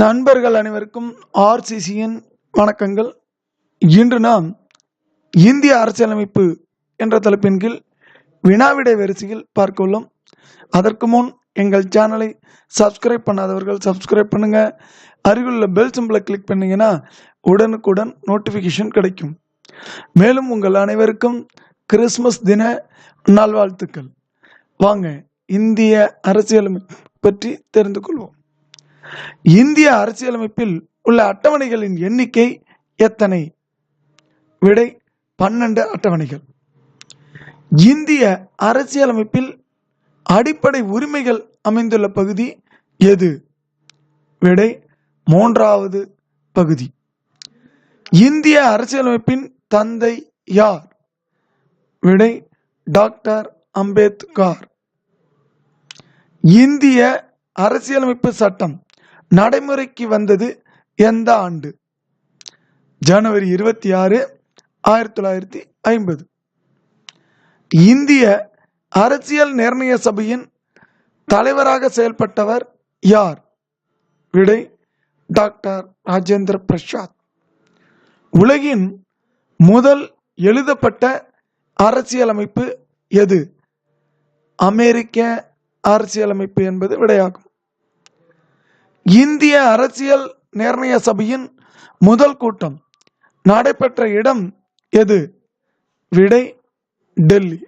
நண்பர்கள் அனைவருக்கும் ஆர்சிசியின் வணக்கங்கள். இன்று நாம் இந்திய அரசியலமைப்பு என்ற தலைப்பின் கீழ் வினாவிடை வரிசையில் பார்க்க உள்ளோம். அதற்கு முன் எங்கள் சேனலை சப்ஸ்கிரைப் பண்ணாதவர்கள் சப்ஸ்கிரைப் பண்ணுங்க. அருகிலுள்ள பெல் சிம்பிளை கிளிக் பண்ணீங்கன்னா உடனுக்குடன் நோட்டிஃபிகேஷன் கிடைக்கும். மேலும் உங்கள் அனைவருக்கும் கிறிஸ்மஸ் தின நல்வாழ்த்துக்கள். வாங்க இந்திய அரசியலமைப்பு பற்றி தெரிந்து கொள்வோம். இந்திய அரசியலமைப்பில் உள்ள அட்டவணைகளின் எண்ணிக்கை எத்தனை? விடை பன்னெண்டு அட்டவணைகள். இந்திய அரசியலமைப்பில் அடிப்படை உரிமைகள் அமைந்துள்ள பகுதி எது? விடை மூன்றாவது பகுதி. இந்திய அரசியலமைப்பின் தந்தை யார்? விடை டாக்டர் அம்பேத்கர். இந்திய அரசியலமைப்பு சட்டம் நடைமுறைக்கு வந்தது எந்த ஆண்டு? ஜனவரி இருபத்தி ஆறு ஆயிரத்தி தொள்ளாயிரத்தி ஐம்பது. இந்திய அரசியல் நிர்ணய சபையின் தலைவராக செயல்பட்டவர் யார்? விடை டாக்டர் ராஜேந்திர பிரசாத். உலகின் முதல் எழுதப்பட்ட அரசியலமைப்பு எது? அமெரிக்க அரசியலமைப்பு என்பது விடையாகும். இந்திய அரசியல் நிர்ணய சபையின் முதல் கூட்டம் நடைபெற்ற இடம் எது? விடை டெல்லி.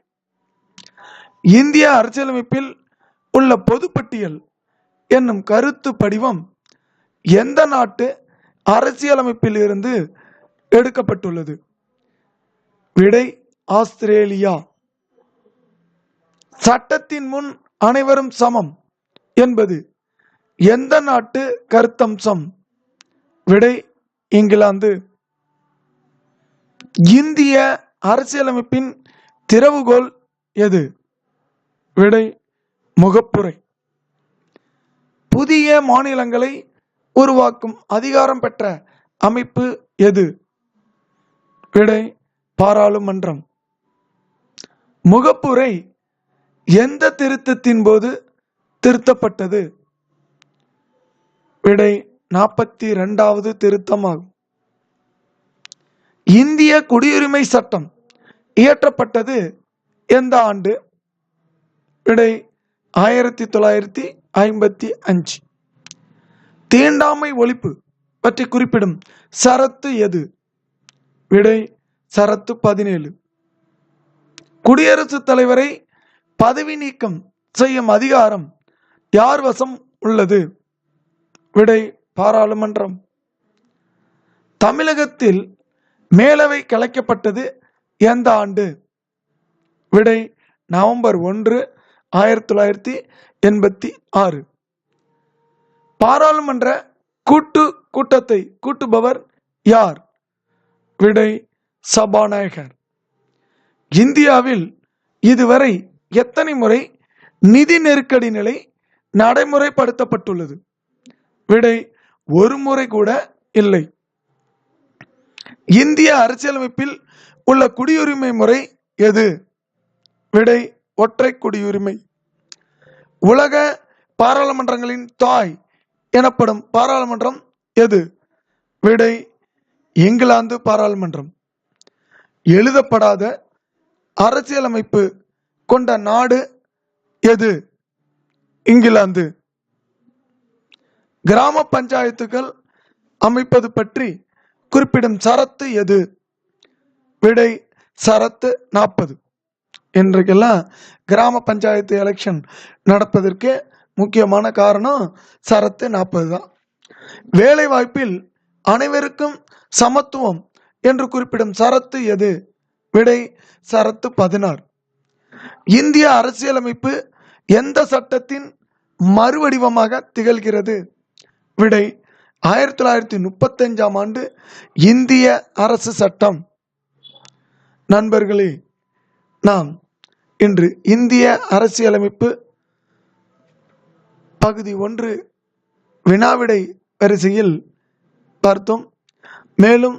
இந்திய அரசியலமைப்பில் உள்ள பொதுப்பட்டியல் என்னும் கருத்து படிவம் எந்த நாட்டு அரசியலமைப்பில் இருந்து எடுக்கப்பட்டுள்ளது? விடை ஆஸ்திரேலியா. சட்டத்தின் முன் அனைவரும் சமம் என்பது எந்த நாட்டு கருத்தம்சம்? விடை இங்கிலாந்து. இந்திய அரசியலமைப்பின் திறவுகோல் எது? விடை முகப்புரை. புதிய மாநிலங்களை உருவாக்கும் அதிகாரம் பெற்ற அமைப்பு எது? விடை பாராளுமன்றம். முகப்புரை எந்த திருத்தத்தின் போது திருத்தப்பட்டது? விடை நாற்பத்தி ரெண்டாவது திருத்தமாகும். இந்திய குடியுரிமை சட்டம் இயற்றப்பட்டது எந்த ஆண்டு? விடை ஆயிரத்தி தொள்ளாயிரத்தி ஐம்பத்தி அஞ்சு. தீண்டாமை ஒழிப்பு பற்றி குறிப்பிடும் சரத்து எது? விடை சரத்து பதினேழு. குடியரசுத் தலைவரை பதவி நீக்கம் செய்யும் அதிகாரம் யார் வசம் உள்ளது? விடை பாராளுமன்றம். தமிழகத்தில் மேலவை கலைக்கப்பட்டது எந்த ஆண்டு? விடை நவம்பர் ஒன்று ஆயிரத்தி தொள்ளாயிரத்தி எண்பத்தி ஆறு. பாராளுமன்ற கூட்டு கூட்டத்தை கூட்டுபவர் யார்? விடை சபாநாயகர். இந்தியாவில் இதுவரை எத்தனை முறை நிதி நெருக்கடி நிலை நடைமுறைப்படுத்தப்பட்டுள்ளது? விடை ஒரு முறை கூட இல்லை. இந்திய அரசியலமைப்பில் உள்ள குடியுரிமை முறை எது? விடை ஒற்றை குடியுரிமை. உலக பாராளுமன்றங்களின் தாய் எனப்படும் பாராளுமன்றம் எது? விடை இங்கிலாந்து பாராளுமன்றம். எழுதப்படாத அரசியலமைப்பு கொண்ட நாடு எது? இங்கிலாந்து. கிராம பஞ்சாயத்துகள் அமைப்பது பற்றி குறிப்பிடும் சரத்து எது? விடை சரத்து நாற்பது. இன்றைக்கெல்லாம் கிராம பஞ்சாயத்து எலெக்ஷன் நடப்பதற்கு முக்கியமான காரணம் சரத்து நாற்பது தான். வேலை வாய்ப்பில் அனைவருக்கும் சமத்துவம் என்று குறிப்பிடும் சரத்து எது? விடை சரத்து பதினாறு. இந்திய அரசியலமைப்பு எந்த சட்டத்தின் மறுவடிவமாக திகழ்கிறது? விடை ஆயிரத்தி தொள்ளாயிரத்தி முப்பத்தஞ்சாம் ஆண்டு இந்திய அரசு சட்டம். நண்பர்களே நாம் இன்று இந்திய அரசியலமைப்பு பகுதி ஒன்று வினாவிடை வரிசையில் பார்த்தோம். மேலும்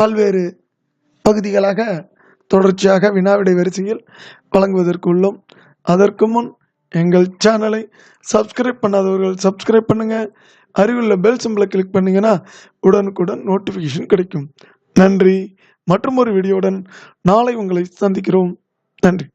பல்வேறு பகுதிகளாக தொடர்ச்சியாக வினாவிடை வரிசையில் வழங்குவதற்கு உள்ளோம். அதற்கு முன் எங்கள் சேனலை சப்ஸ்கிரைப் பண்ணாதவர்கள் சப்ஸ்கிரைப் பண்ணுங்கள் அருகிலுள்ள பெல் சிம்பிளை கிளிக் பண்ணீங்கன்னா உடனுக்குடன் நோட்டிஃபிகேஷன் கிடைக்கும். நன்றி. மற்றும் ஒரு வீடியோவுடன் நாளை உங்களை சந்திக்கிறோம். நன்றி.